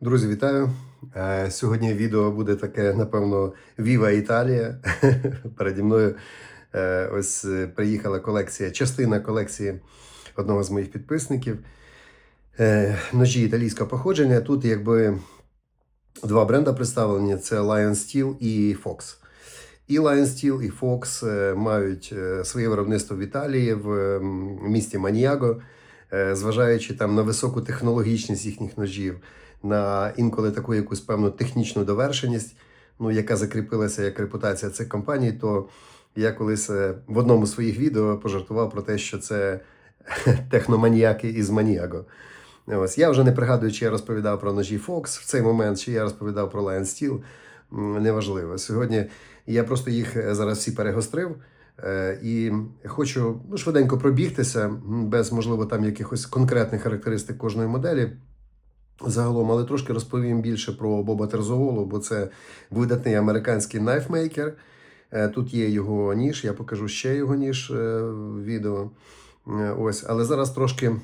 Друзі, вітаю! Е, Сьогодні відео буде таке, напевно, Віва Італія. Переді мною е, ось е, приїхала колекція, частина колекції одного з моїх підписників. Ножі італійського походження. Тут якби два бренда представлені: це Lion Steel і Fox. І Lion Steel, і Fox мають своє виробництво в Італії в місті Маніаго, зважаючи там на високу технологічність їхніх ножів, на інколи таку якусь певну технічну довершеність, ну, яка закріпилася як репутація цих компаній, то я колись е, в одному з своїх відео пожартував про те, що це техноманіяки із Маніаго. Ось я вже не пригадую, чи я розповідав про ножі Fox в цей момент, чи я розповідав про Lion Steel. Неважливо. Сьогодні я просто їх е, зараз всі перегострив. Е, І хочу ну, швиденько пробігтися, без, можливо, там якихось конкретних характеристик кожної моделі. Загалом, але трошки розповім більше про Боба Терзоволу, бо це видатний американський найфмейкер. Тут є його ніж, я покажу ще його ніж е, в відео. Е, Ось, але зараз трошки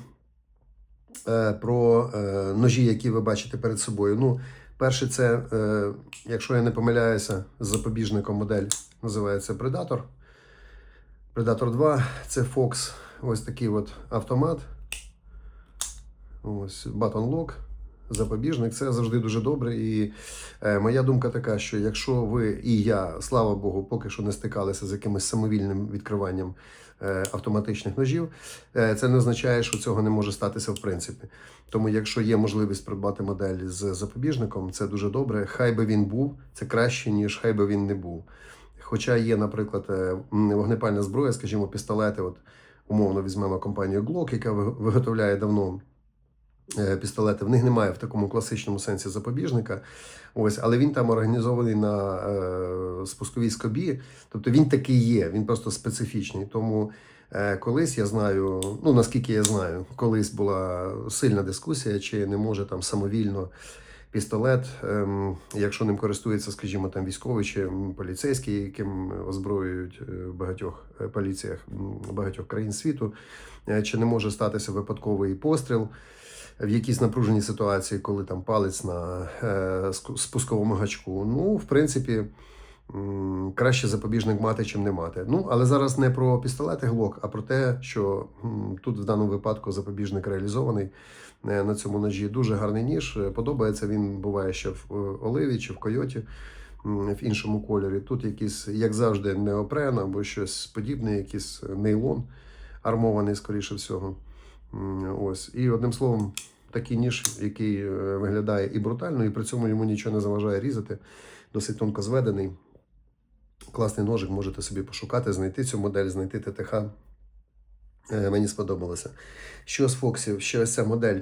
е, про ножі, які ви бачите перед собою. Ну, перше, це, якщо я не помиляюся, з запобіжником модель називається Predator. Predator 2 це Fox, ось такий от автомат. Ось Lock, запобіжник. Це завжди дуже добре. І е, моя думка така, що якщо ви і я, слава Богу, поки що не стикалися з якимось самовільним відкриванням е, автоматичних ножів, е, це не означає, що цього не може статися в принципі. Тому, якщо є можливість придбати модель з запобіжником, це дуже добре. Хай би він був, це краще, ніж хай би він не був. Хоча є, наприклад, е, вогнепальна зброя, скажімо, пістолети, от умовно візьмемо компанію Glock, яка виготовляє давно пістолети. В них немає в такому класичному сенсі запобіжника. Ось, але він там організований на е, спусковій скобі. Тобто він такий є, він просто специфічний. Тому е, колись я знаю, ну наскільки я знаю, колись була сильна дискусія, чи не може там самовільно. Пістолет, ем, якщо ним користується, скажімо, там військовий чи поліцейський, яким озброюють е, в багатьох е, поліціях багатьох країн світу, е, чи не може статися випадковий постріл в якійсь напруженій ситуації, коли там палець на е, спусковому гачку. Ну, в принципі, краще запобіжник мати, чим не мати. Ну, але зараз не про пістолети Глок, а про те, що тут в даному випадку запобіжник реалізований е, на цьому ножі. Дуже гарний ніж. Е, Подобається він буває ще в оливі чи в койоті. В іншому кольорі. Тут якийсь, як завжди, неопрен або щось подібне, якийсь нейлон армований, скоріше всього. Ось. І одним словом, такий ніж, який е, виглядає і брутально, і при цьому йому нічого не заважає різати. Досить тонко зведений. Класний ножик, можете собі пошукати, знайти цю модель, знайти ТТХ. Е, Мені сподобалося. Що з Фоксів? Ще ось ця модель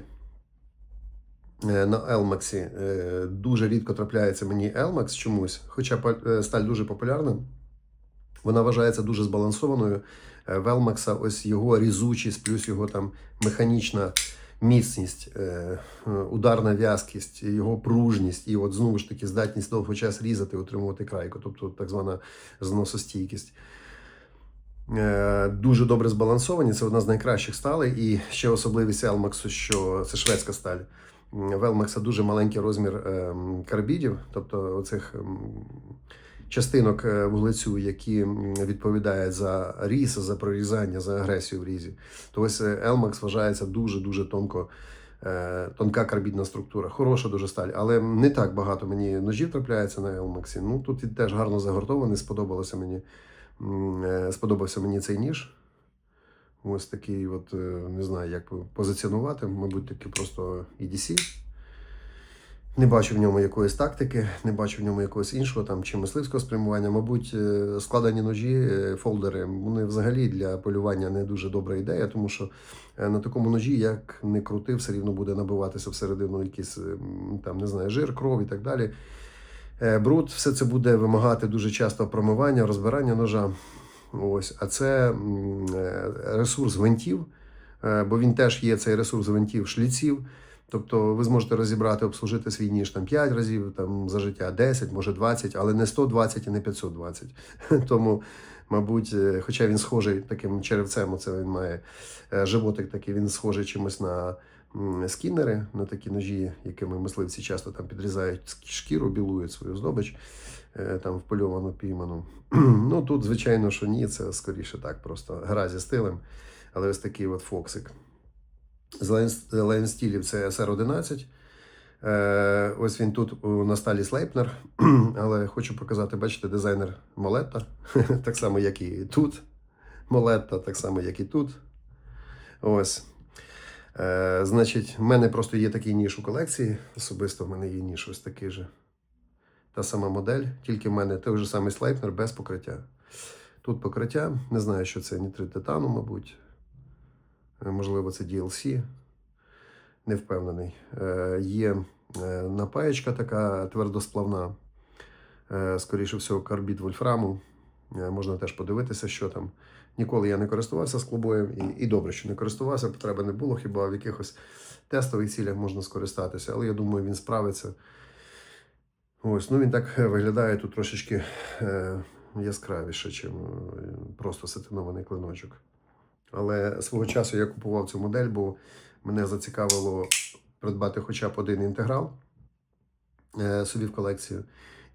е, на. Е, Дуже рідко трапляється мені Елмакс чомусь, хоча сталь дуже популярна. Вона вважається дуже збалансованою. Е, В Елмакса ось його різучість, плюс його там механічна міцність, е, е, ударна в'язкість, його пружність і от знову ж таки здатність довго час різати, утримувати крайку, тобто так звана зносостійкість. Дуже добре збалансовані. Це одна з найкращих сталей. І ще особливість Елмаксу, що це шведська сталь. М, В Елмакса дуже маленький розмір ем, карбідів, тобто оцих ем, частинок е, вуглецю, які відповідають за різ, за прорізання, за агресію в різі. То ось Елмакс вважається дуже-дуже тонко. е, Тонка карбідна структура, хороша дуже сталь, але не так багато мені ножів трапляється на Елмаксі. Ну тут теж гарно загортований, сподобалося мені. Е, Сподобався мені цей ніж. Ось такий, от, не знаю, як позиціонувати, мабуть, такий просто EDC. Не бачу в ньому якоїсь тактики, не бачу в ньому якогось іншого там чи мисливського спрямування. Мабуть, е, складені ножі, е, фолдери, вони взагалі для полювання не дуже добра ідея, тому що е, на такому ножі, як не крути, все рівно буде набиватися всередину якийсь е, там, не знаю, жир, кров і так далі. Бруд, все це буде вимагати дуже часто промивання, розбирання ножа. Ось, а це ресурс гвинтів, бо він теж є цей ресурс гвинтів шліців. Тобто ви зможете розібрати, обслужити свій ніж там 5 разів там, за життя, 10, може 20, але не 120 і не 520. Тому, мабуть, е, хоча він схожий таким черевцем, оце він має е, животик такий, він схожий чимось на м, скіннери на такі ножі, якими мисливці часто там підрізають шкіру, білують свою здобич, е, там впольовану пійману. ну тут, звичайно, що ні, це скоріше так, просто гра зі стилем. Але ось такий от фоксик. З Лайн- Лайн це SR11. Е, ось він тут на сталі Слейпнер. Але хочу показати, бачите, дизайнер Молетта, так само, як і тут. Молетта, так само, як і тут. Ось. Е, значить, в мене просто є такий ніж у колекції. Особисто в мене є ніж ось такий же. Та сама модель, тільки в мене той же самий слайпнер без покриття. Тут покриття, не знаю, що це нітрит титану, мабуть. Е, Можливо, це DLC. Не впевнений. Е, є е, напаєчка така твердосплавна. Скоріше всього, карбід вольфраму. Можна теж подивитися, що там. Ніколи я не користувався склобоєм, і, і добре, що не користувався, потреби не було, хіба в якихось тестових цілях можна скористатися, але я думаю, він справиться. Ось, ну він так виглядає тут трошечки е, яскравіше, ніж просто сатинований клиночок. Але свого часу я купував цю модель, бо мене зацікавило придбати хоча б один інтеграл е, собі в колекцію.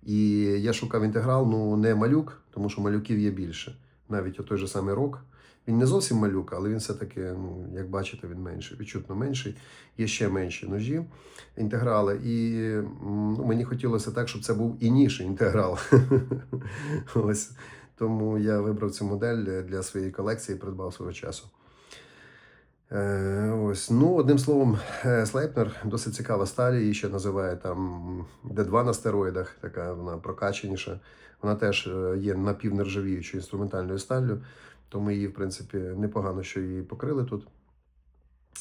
І я шукав інтеграл, ну не малюк, тому що малюків є більше. Навіть той же самий рок. Він не зовсім малюк, але він все-таки, ну, як бачите, він менший, відчутно менший. Є ще менші ножі інтеграли. І ну, мені хотілося так, щоб це був і ніж інтеграл. Ось. Тому я вибрав цю модель для своєї колекції і придбав свого часу. Е, ось. Ну, одним словом, Слейпнер досить цікава сталь, її ще називають там D2 на стероїдах, така вона прокачаніша. Вона теж е, є напівнержавіючою інструментальною сталлю, тому її, в принципі, непогано, що її покрили тут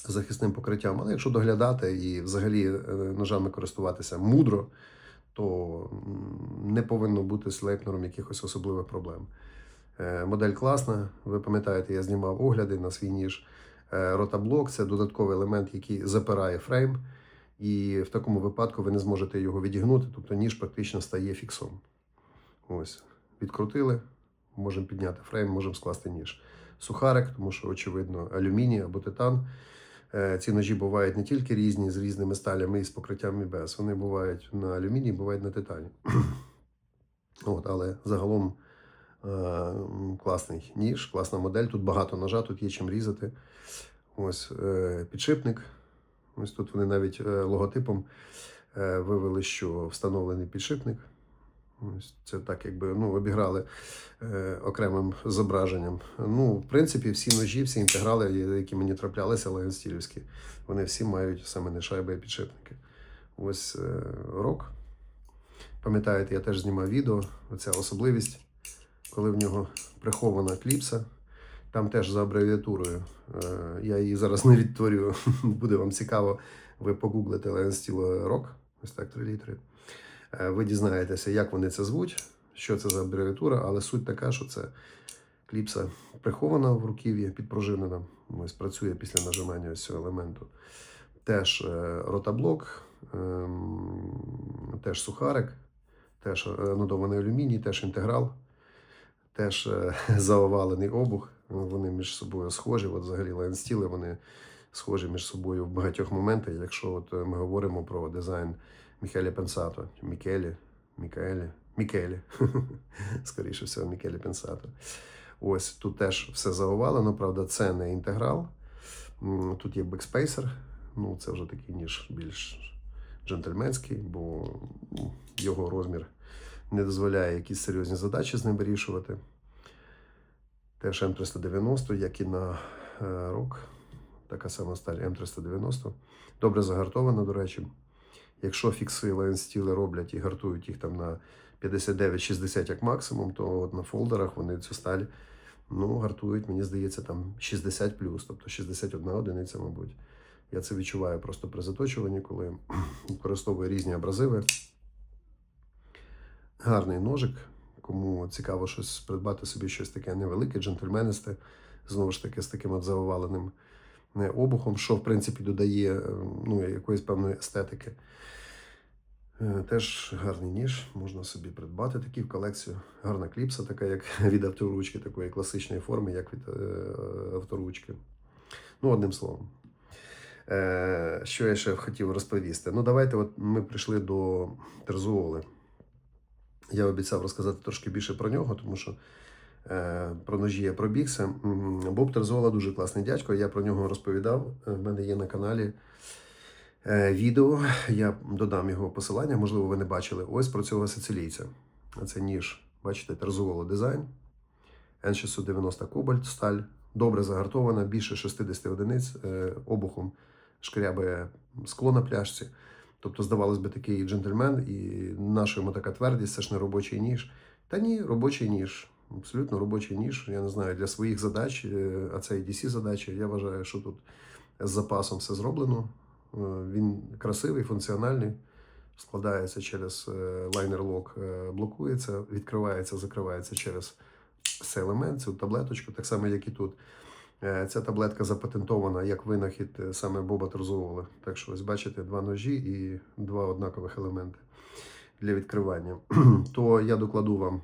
захисним покриттям. Але якщо доглядати і взагалі е, ножами користуватися мудро, то не повинно бути з Слейпнером якихось особливих проблем. Е, Модель класна. Ви пам'ятаєте, я знімав огляди на свій ніж. Е, Ротоблок це додатковий елемент, який запирає фрейм, і в такому випадку ви не зможете його відігнути, тобто ніж практично стає фіксом. Ось, відкрутили, можемо підняти фрейм, можемо скласти ніж. Сухарик, тому що, очевидно, алюміній або титан. Е, Ці ножі бувають не тільки різні з різними сталями і з покриттям і без. Вони бувають на алюмінії, бувають на титані. От, але загалом е, класний ніж, класна модель. Тут багато ножа, тут є чим різати. Ось е, підшипник. Ось тут вони навіть логотипом вивели, що встановлений підшипник. Ось це так, якби ну, обіграли е, окремим зображенням. Ну, в принципі, всі ножі, всі інтеграли, які мені траплялися, ленстілівські, вони всі мають саме не шайби, а підшипники. Ось е, рок. Пам'ятаєте, я теж знімав відео. Оця особливість, коли в нього прихована кліпса. Там теж за абревіатурою. Е, Я її зараз не відтворюю. Буде вам цікаво. Ви погуглите Steel Rock, ось так 3 літри. Е, Ви дізнаєтеся, як вони це звуть, що це за абревіатура, але суть така, що це кліпса прихована в руків'ї, підпружинена. Ось працює після нажимання ось цього елементу. Теж е, ротоблок, ем, теж сухарик, теж е, анодований алюміній, теж інтеграл, теж заовалений обух. Вони між собою схожі. От взагалі лайнстіли вони схожі між собою в багатьох моментах, якщо от ми говоримо про дизайн Міхелі Пенсато, чи Мікелі, Мікелі, скоріше всього, Мікелі Пенсато. Ось тут теж все заовалено, правда, це не інтеграл. Тут є бекспейсер, ну це вже такий ніж більш джентльменський, бо ну, його розмір не дозволяє якісь серйозні задачі з ним вирішувати. Теж М390, як і на е, рок. Така сама сталь М390. Добре загартована, до речі. Якщо фікси лайнстіли роблять і гартують їх там на 59-60 як максимум, то от на фолдерах вони цю сталь ну, гартують, мені здається, там 60 тобто 61 одиниця, мабуть. Я це відчуваю просто при заточуванні, коли використовую різні абразиви. Гарний ножик. Кому цікаво щось придбати собі щось таке невелике, джентльменисте, знову ж таки, з таким от заваленим е, обухом, що в принципі додає е, ну, якоїсь певної естетики. Е, Теж гарний ніж, можна собі придбати такий в колекцію. Гарна кліпса, така як від авторучки, такої класичної форми, як від е, авторучки. Ну, одним словом. Що я ще хотів розповісти? Ну, давайте, от ми прийшли до Терзуоли. Я обіцяв розказати трошки більше про нього, тому що про ножі я пробігся. Боб Терзуола дуже класний дядько. Я про нього розповідав. Е, В мене є на каналі е, відео. Я додам його посилання, можливо, ви не бачили. Ось про цього сицилійця. Це ніж, бачите, Терзуола дизайн. N690 Кобальт, сталь, добре загартована, більше 60 одиниць е, обухом шкрябає скло на пляшці. Тобто, здавалось би, такий джентльмен, і наша йому така твердість, це ж не робочий ніж. Та ні, робочий ніж. Абсолютно робочий ніж. Я не знаю, для своїх задач, е, а це і DC задачі. Я вважаю, що тут з запасом все зроблено. Е, Він красивий, функціональний, складається через лайнер-лок, блокується, відкривається, закривається через цей елемент, цю таблеточку, так само, як і тут. Е, Ця таблетка запатентована як винахід е, саме Боба Терзовола. Так що ось бачите два ножі і два однакових елементи для відкривання. То я докладу вам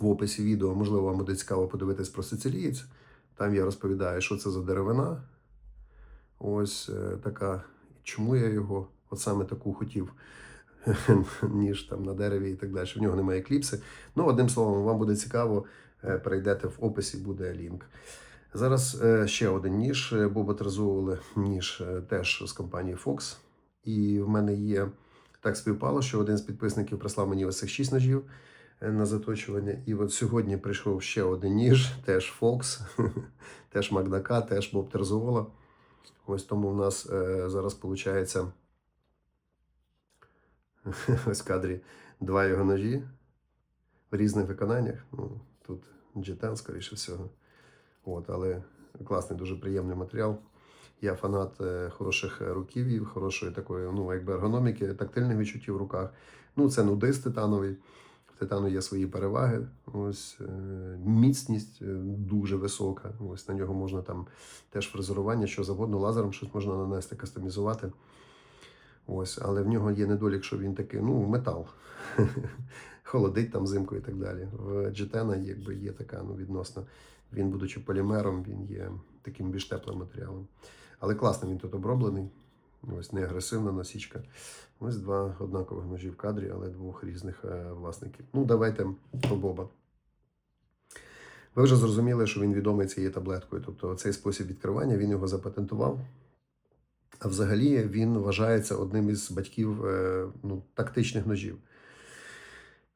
в описі відео, можливо, вам буде цікаво подивитись про сицилієць. Там я розповідаю, що це за деревина. Ось е, така. Чому я його от саме таку хотів, ніж там на дереві і так далі. В нього немає кліпси. Ну, одним словом, вам буде цікаво, е, перейдете в описі, буде лінк. Зараз е, ще один ніж Боба Терзуоли, ніж теж з компанії Fox. І в мене є так співпало, що один з підписників прислав мені ось цих 6 ножів на заточування. І от сьогодні прийшов ще один ніж, теж Fox, теж Макдака, теж Боб Терзуола. Ось тому в нас е, зараз виходить ось в кадрі два його ножі в різних виконаннях. Ну, тут G10, скоріше всього. От, але класний, дуже приємний матеріал. Я фанат е, хороших руків'їв, хорошої такої, ну, якби ергономіки, тактильних відчуттів в руках. Ну, це нудист титановий. Титану є свої переваги. Ось е, міцність е, дуже висока. Ось на нього можна там теж фрезерування, що завгодно, лазером щось можна нанести, кастомізувати. Ось, але в нього є недолік, що він такий, ну, метал. Холодить там зимку і так далі. В Джетена якби є така, ну, відносно. Він, будучи полімером, він є таким більш теплим матеріалом. Але класно він тут оброблений. Ось не агресивна насічка. Ось два однакових ножі в кадрі, але двох різних е, власників. Ну, давайте про Боба. Ви вже зрозуміли, що він відомий цією таблеткою. Тобто цей спосіб відкривання він його запатентував. А взагалі він вважається одним із батьків е, ну, тактичних ножів.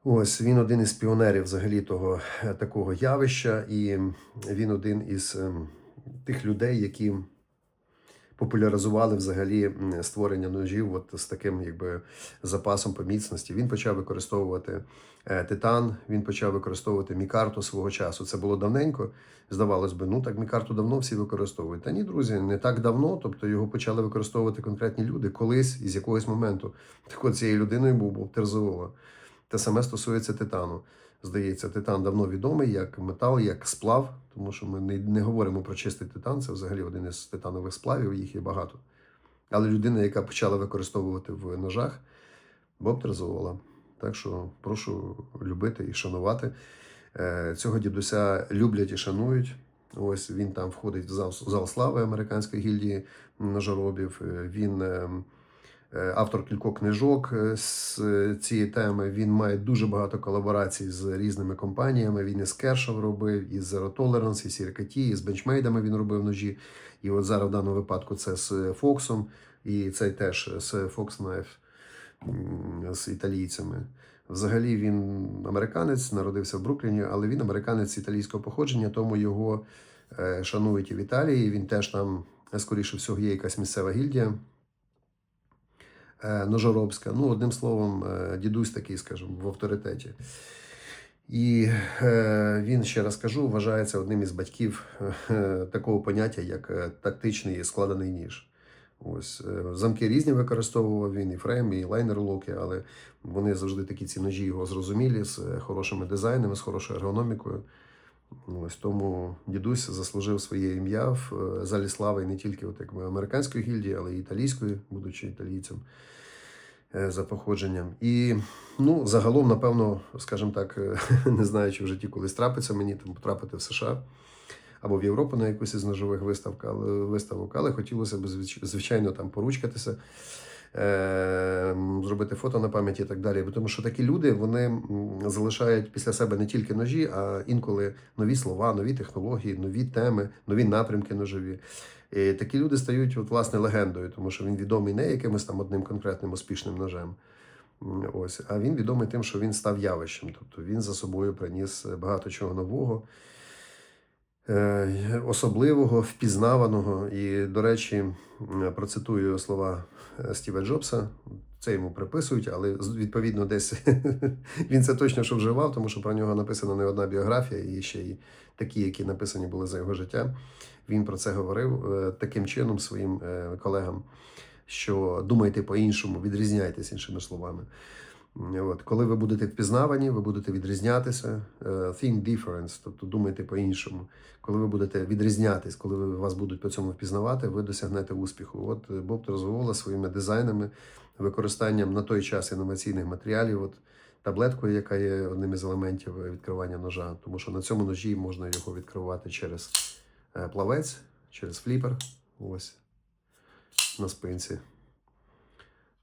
Ось він один із піонерів взагалі того е, такого явища, і він один із ем, тих людей, які популяризували взагалі створення ножів от з таким якби запасом по міцності. Він почав використовувати е, титан, він почав використовувати мікарту свого часу. Це було давненько. Здавалось би, ну так мікарту давно всі використовують. Та ні, друзі, не так давно. Тобто його почали використовувати конкретні люди колись із якогось моменту. Так от цією людиною був Боб Терзола. Те саме стосується титану. Здається, титан давно відомий як метал, як сплав, тому що ми не, не говоримо про чистий титан, це взагалі один із титанових сплавів, їх є багато. Але людина, яка почала використовувати в ножах, Боб Так що прошу любити і шанувати. Е, Цього дідуся люблять і шанують. Ось він там входить в зал, зал слави американської гільдії ножоробів. Е, Він е, е, автор кількох книжок е, з е, цієї теми. Він має дуже багато колаборацій з різними компаніями. Він із Kershaw робив, із Zero Tolerance, із CRKT, із бенчмейдами він робив ножі. І от зараз в даному випадку це з Фоксом, і цей теж з Fox Knife з італійцями. Взагалі він американець, народився в Брукліні, але він американець італійського походження, тому його е, шанують і в Італії. Він теж там, е, скоріше всього, є якась місцева гільдія е, ножоробська. Ну, одним словом, е, дідусь такий, скажімо, в авторитеті. І е, він, ще раз кажу, вважається одним із батьків е, такого поняття, як е, тактичний складений ніж. Ось е, замки різні використовував він, і фрейм, і лайнер-локи, але вони завжди такі ці ножі його зрозумілі, з е, хорошими дизайнами, з хорошою ергономікою. Ось тому дідусь заслужив своє ім'я в е, залі слави не тільки от, якби, американської гільдії, але й італійської, будучи італійцем е, за походженням. І ну, загалом, напевно, скажімо так, е, не знаю, чи в житті колись трапиться мені там потрапити в США. або в Європу на якусь із ножових виставок, але, хотілося б, звичайно, там поручкатися, зробити фото на пам'ять і так далі. Тому що такі люди вони залишають після себе не тільки ножі, а інколи нові слова, нові технології, нові теми, нові напрямки ножові. І такі люди стають от, власне легендою, тому що він відомий не якимось там одним конкретним успішним ножем. Ось, а він відомий тим, що він став явищем. Тобто він за собою приніс багато чого нового, особливого, впізнаваного. І, до речі, процитую слова е, Стіва Джобса. Це йому приписують, але відповідно десь він це точно що вживав, тому що про нього написана не одна біографія, і ще й такі, які написані були за його життя. Він про це говорив е, таким чином своїм е, колегам, що думайте по-іншому, відрізняйтесь іншими словами. От, коли ви будете впізнавані, ви будете відрізнятися. е, Think difference, тобто думайте по-іншому. Коли ви будете відрізнятись, коли ви- вас будуть по цьому впізнавати, ви досягнете успіху. От е, Боб розвивала своїми дизайнами, використанням на той час інноваційних матеріалів. От, таблеткою, яка є одним із елементів відкривання ножа, тому що на цьому ножі можна його відкривати через е, плавець, через фліпер. Ось на спинці.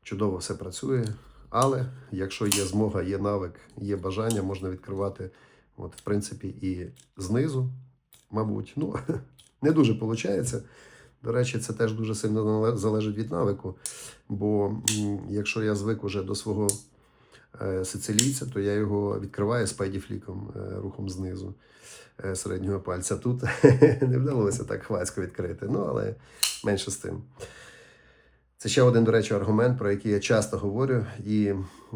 Чудово все працює. Але якщо є змога, є навик, є бажання, можна відкривати, от, в принципі, і знизу, мабуть, ну, не дуже виходить. До речі, це теж дуже сильно залежить від навику. Бо якщо я звик уже до свого е, сицилійця, то я його відкриваю спайдіфліком, е, рухом знизу е, середнього пальця. Тут не вдалося так хвацько відкрити, ну але менше з тим. Це ще один, до речі, аргумент, про який я часто говорю, і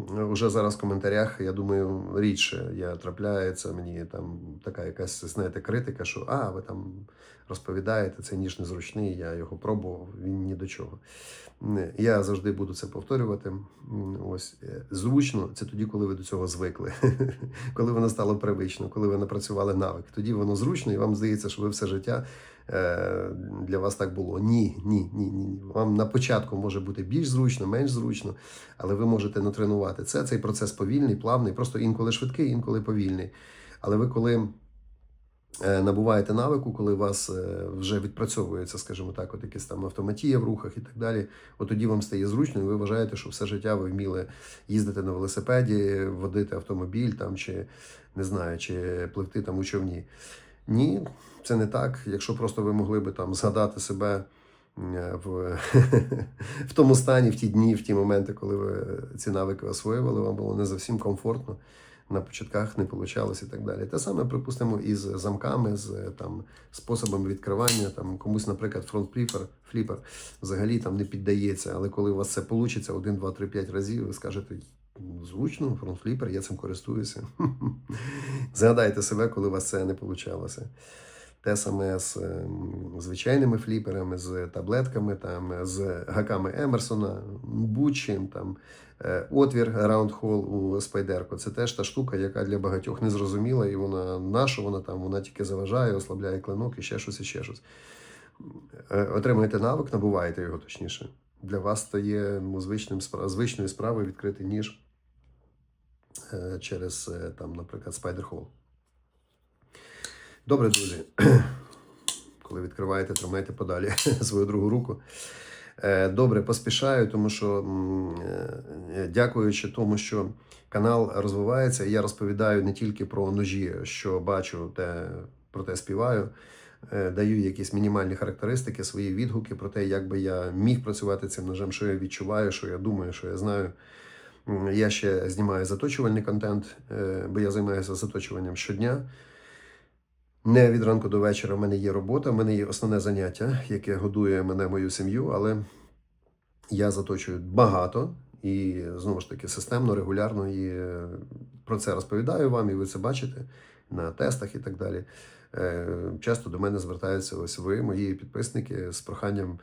вже зараз в коментарях, я думаю, рідше я трапляється мені там така якась, знаєте, критика, що а, ви там розповідаєте, це ніж незручний, я його пробував, він ні до чого. Не, Я завжди буду це повторювати. Ось е, зручно це тоді, коли ви до цього звикли, коли воно стало привично, коли ви напрацювали навик. Тоді воно зручно, і вам здається, що ви все життя е, для вас так було. Ні, ні, ні, ні. Вам на початку може бути більш зручно, менш зручно, але ви можете натренувати це. Цей процес повільний, плавний, просто інколи швидкий, інколи повільний. Але ви коли е, набуваєте навику, коли у вас е, вже відпрацьовується, скажімо так, от якась там автоматія в рухах і так далі, от тоді вам стає зручно, і ви вважаєте, що все життя ви вміли їздити на велосипеді, водити автомобіль там, чи не знаю, чи пливти там у човні. Ні, це не так. Якщо просто ви могли би там згадати себе е, в, в тому стані, в ті дні, в ті моменти, коли ви ці навики освоювали, вам було не зовсім комфортно. На початках не вийшло і так далі. Те саме, припустимо, із замками, з е, там, способами відкривання. Там, комусь, наприклад, фронт фліпер, фліпер взагалі там не піддається. Але коли у вас це вийде 1, 2, 3, 5 разів, ви скажете, зручно, фронт фліпер, я цим користуюся. Згадайте себе, коли у вас це не вийшло. Те саме з ем, звичайними фліперами, з таблетками, там, з гаками Емерсона, будь-чим там. Е, Отвір Hole у спайдерку. Це теж та штука, яка для багатьох не зрозуміла, і вона наша, вона там вона тільки заважає, ослабляє клинок і ще щось, і ще щось. Е, Отримуєте навик, набуваєте його точніше. Для вас стає ну, звичним, звичною справою відкрити ніж через, е, там, наприклад, Spider Hole. Добре, друзі. Коли відкриваєте, тримайте подалі свою другу руку. Е, Добре, поспішаю, тому що е, дякуючи тому, що канал розвивається, я розповідаю не тільки про ножі, що бачу, те про те співаю. е, Даю якісь мінімальні характеристики, свої відгуки про те, як би я міг працювати цим ножем, що я відчуваю, що я думаю, що я знаю. Я ще знімаю заточувальний контент, е, бо я займаюся заточуванням щодня. Не від ранку до вечора в мене є робота, в мене є основне заняття, яке годує мене, мою сім'ю, але я заточую багато і знову ж таки системно, регулярно і е, про це розповідаю вам, і ви це бачите на тестах і так далі. Е, Часто до мене звертаються ось ви, мої підписники, з проханням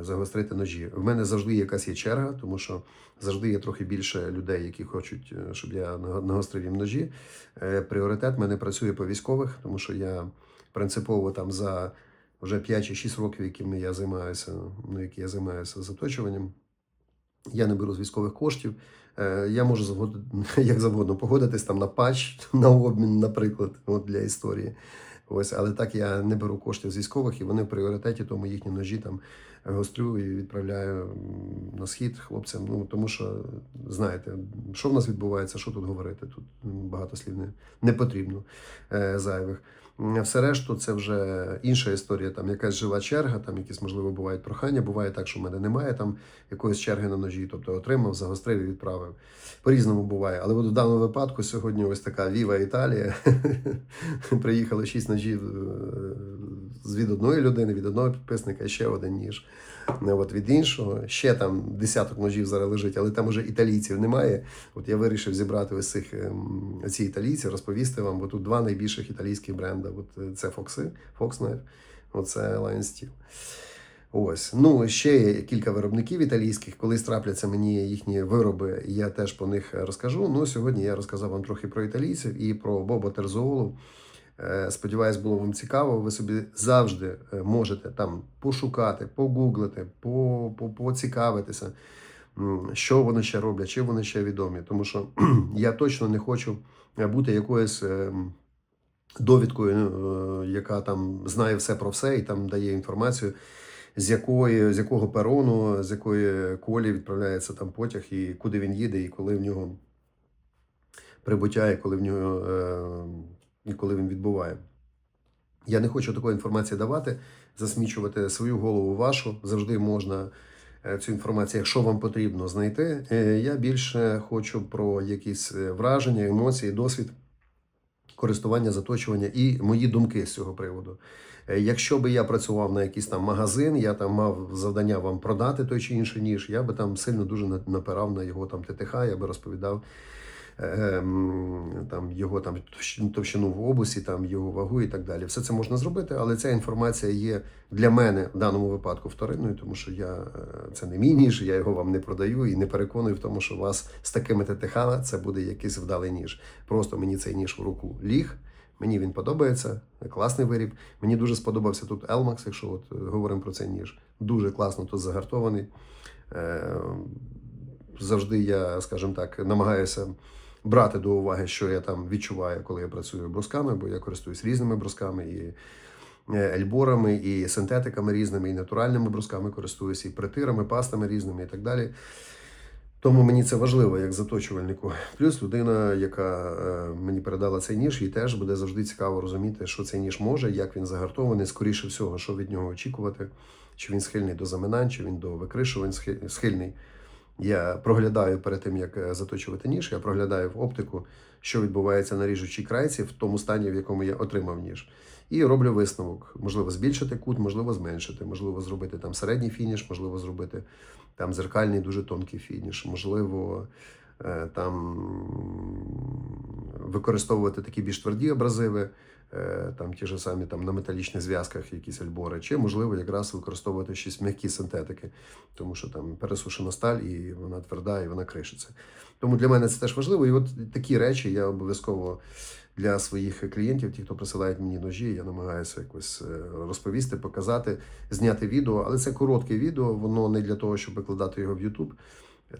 загострити ножі. В мене завжди якась є черга, тому що завжди є трохи більше людей, які хочуть, е, щоб я нагострив їм ножі. Е, Пріоритет в мене працює по військових, тому що я принципово там за вже 5 чи 6 років, якими я займаюся, ну, які я займаюся заточуванням. Я не беру з військових коштів. Е, Я можу як завгодно погодитись там на патч, на обмін, наприклад, от для історії. Ось, але так я не беру коштів з військових, і вони в пріоритеті, тому їхні ножі там гострю і відправляю на схід хлопцям. Ну тому що знаєте, що в нас відбувається, що тут говорити? Тут багато слів не, не потрібно е, зайвих. Все решту це вже інша історія. Там якась жива черга, там якісь можливо бувають прохання. Буває так, що в мене немає там якоїсь черги на ножі, тобто отримав, загострив і відправив. По-різному буває. Але от в даному випадку сьогодні ось така Віва Італія. Приїхало шість ножів е, від одної людини, від одного підписника, ще один ніж. Не от від іншого. Ще там десяток ножів зараз лежить, але там уже італійців немає. От я вирішив зібрати ось цих ем, ці італійці, розповісти вам, бо тут два найбільших італійських бренда. От е, це Foxy, Fox Knife, оце Lion Steel. Ось. Ну, ще є кілька виробників італійських. Колись трапляться мені їхні вироби, я теж про них розкажу. Ну, сьогодні я розказав вам трохи про італійців і про Бобо Терзоолу. Е, Сподіваюсь, було вам цікаво. Ви собі завжди е, можете там пошукати, погуглити, по, по, поцікавитися, що вони ще роблять, чи вони ще відомі. Тому що я точно не хочу е, бути якоюсь. ем, Довідкою, е, яка там знає все про все і там дає інформацію, з якої, з якого перону, з якої колі відправляється там потяг, і куди він їде, і коли в нього прибуття, і коли в нього е, коли він відбуває. Я не хочу такої інформації давати, засмічувати свою голову вашу. Завжди можна е, цю інформацію, якщо вам потрібно, знайти. Е, Я більше хочу про якісь е, враження, емоції, досвід користування, заточування і мої думки з цього приводу. Якщо би я працював на якийсь там магазин, я там мав завдання вам продати той чи інший ніж, я би там сильно дуже напирав на його там ТТХ, я би розповідав там його там товщину в обусі, там його вагу і так далі. Все це можна зробити, але ця інформація є для мене в даному випадку вторинною, тому що я е, це не мій ніж, я його вам не продаю і не переконую в тому, що у вас з такими ТТХ це буде якийсь вдалий ніж. Просто мені цей ніж в руку ліг. Мені він подобається, класний виріб. Мені дуже сподобався тут Elmax, якщо от е, говоримо про цей ніж. Дуже класно тут загартований. Е, завжди я, скажімо так, намагаюся брати до уваги, що я там відчуваю, коли я працюю брусками, бо я користуюсь різними брусками і е, ельборами, і синтетиками різними, і натуральними брусками користуюся, і притирами, пастами різними і так далі. Тому мені це важливо як заточувальнику. Плюс людина, яка е, мені передала цей ніж, їй теж буде завжди цікаво розуміти, що цей ніж може, як він загартований, скоріше всього, що від нього очікувати, чи він схильний до заминань, чи він до викришувань схильний. Я проглядаю перед тим, як е, заточувати ніж, я проглядаю в оптику, що відбувається на ріжучій крайці в тому стані, в якому я отримав ніж. І роблю висновок. Можливо, збільшити кут, можливо, зменшити, можливо, зробити там середній фініш, можливо, зробити там зеркальний дуже тонкий фініш, можливо, е, там використовувати такі більш тверді абразиви, там ті ж самі там на металічних зв'язках якісь альбори, чи можливо якраз використовувати щось м'які синтетики, тому що там пересушена сталь і вона тверда, і вона кришиться. Тому для мене це теж важливо. І от такі речі я обов'язково для своїх клієнтів, ті, хто присилають мені ножі, я намагаюся якось е, розповісти, показати, зняти відео. Але це коротке відео, воно не для того, щоб викладати його в YouTube.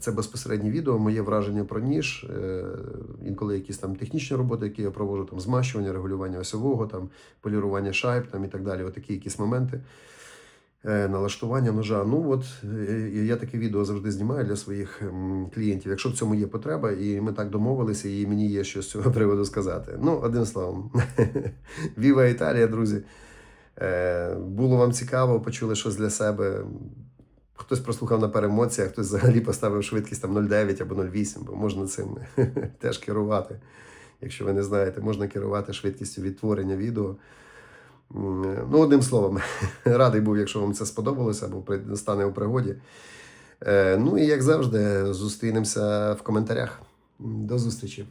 Це безпосереднє відео, моє враження про ніж. е, Інколи якісь там технічні роботи, які я проводжу, там змащування, регулювання осьового, там полірування шайб там і так далі. Отакі якісь моменти. Е, Налаштування ножа. Ну от е, я таке відео завжди знімаю для своїх клієнтів. Якщо в цьому є потреба, і ми так домовилися, і мені є що з цього приводу сказати. Ну, одним словом, Віва Італія, друзі. Було вам цікаво, почули щось для себе. Хтось прослухав на перемоціях, хтось взагалі поставив швидкість там 0,9 або 0,8, бо можна цим теж керувати. Якщо ви не знаєте, можна керувати швидкістю відтворення відео. Ну, одним словом, радий був, якщо вам це сподобалося або стане у пригоді. Е, Ну і як завжди, зустрінемося в коментарях. До зустрічі!